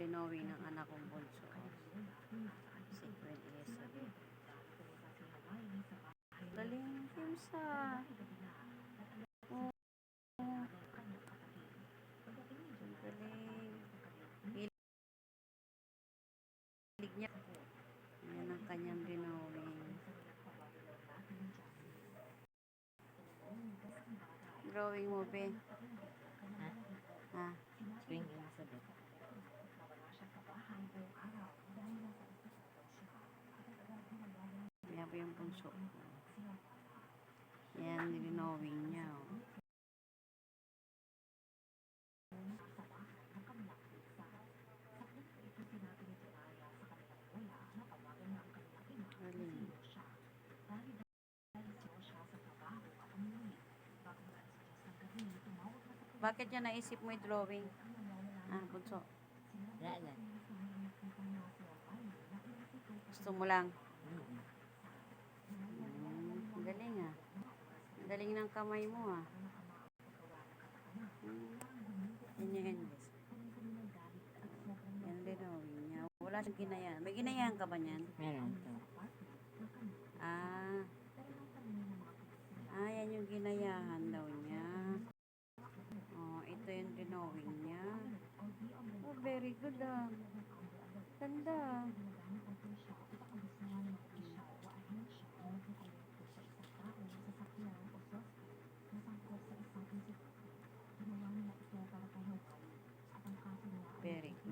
dinowing ng anak kong bunso. Si Queen Elizabeth. Galing Kimsa. Oo. Ang Galing. Hilig niya. Yan ang kanyang dinowing. Drawing mo, be. Ha? Spring Elizabeth. Yan po yung punso. Yan, dinowing niya. Oh. Bakit niya naisip mo yung drawing? Ah, bunso. Wala Gusto mo lang. Mm. Mm, ang galing ah. Ang galing ng kamay mo ah. Mm, yan English. Yan din oh, niya. Wala siyang ginayan. May ginayan ka ba niyan? Meron. Ah. Ah, yan yung ginayahan daw niya. Oh, ito yung dinowing niya. Oh, very good ah. Ganda. very.